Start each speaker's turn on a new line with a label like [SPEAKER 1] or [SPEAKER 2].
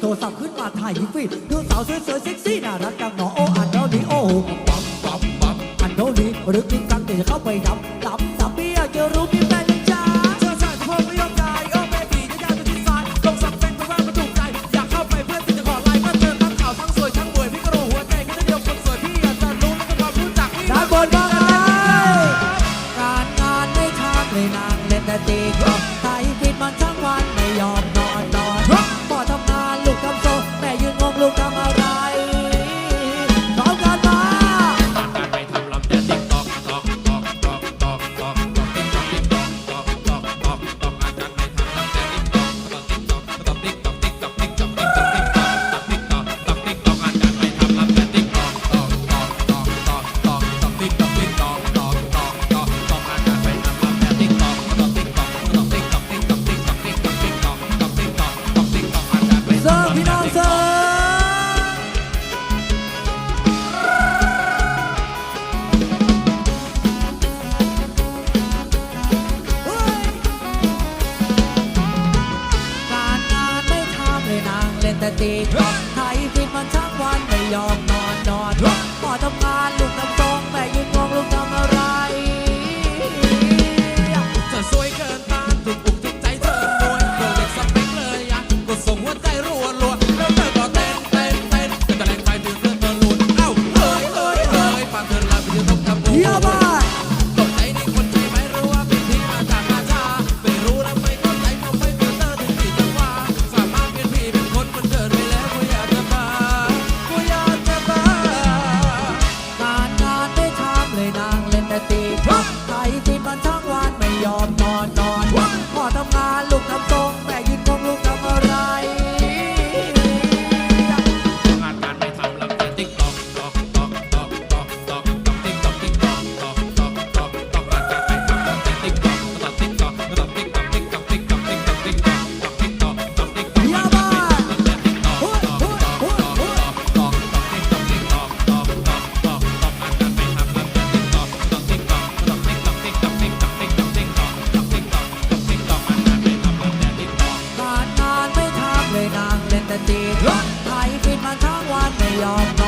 [SPEAKER 1] โทรศัพท์ขึ้นมาถ่ายฟีดดูสาวสวยๆเซ็กซี่น่ารักจังหนอโออันเท่านี้โอ้โหปั๊มปั๊มปั๊มอันเท่านี้หรือกินกันเดี๋ยวจะเข้าไปดับดับดับเบี้ยจะรู้มีแฟนยังจ้า
[SPEAKER 2] เชื่อชาติพ่อไม่ยอมใจเออเบบีจะยากจะที่ซ้ายลงสักเป็นเพราะว่ามันถูกใจ อยากเข้าไปเพื่อนที่จะขอไลน์ก็เจอทั้งข่าวทั้งสวยทั้งมวยพี่ก็รู้หัวใจแค่เดียวคนสวยพี่อยากจะรู้แล้วก็ความรู้จักพี่
[SPEAKER 1] ด้านบนบ้างการงานไม่ทำเลยนางเล่นแต่ตีกลองไทยฟิตมันทั้งวันไม่ยอม แม่ยื ตีก็ไทยที่มันทั้งวันไม่ยอมนอน
[SPEAKER 2] นอนพอทำงานลูกน้ำตรงแม่ยืนงงลูกทำอะไรเธอสวยเกินตาถูกปลุกถูกใจเธอมวยเธอเด็กสเปคเลยอะก็ส่งหัวใจรัวรัวแล้วเธอก็เต้นเต้นเต้นแต่แรงไปถึงเรื่องเธอหลุดเอ้าเฮ้ยเฮ้ยเฮ้ยฟังเธอลาไปเธอต้องทำโอ้ ทำงานลูกทำทรงแม่ ติดรถไถ
[SPEAKER 1] ผิดมาทั้งวันไม่ยอมนอน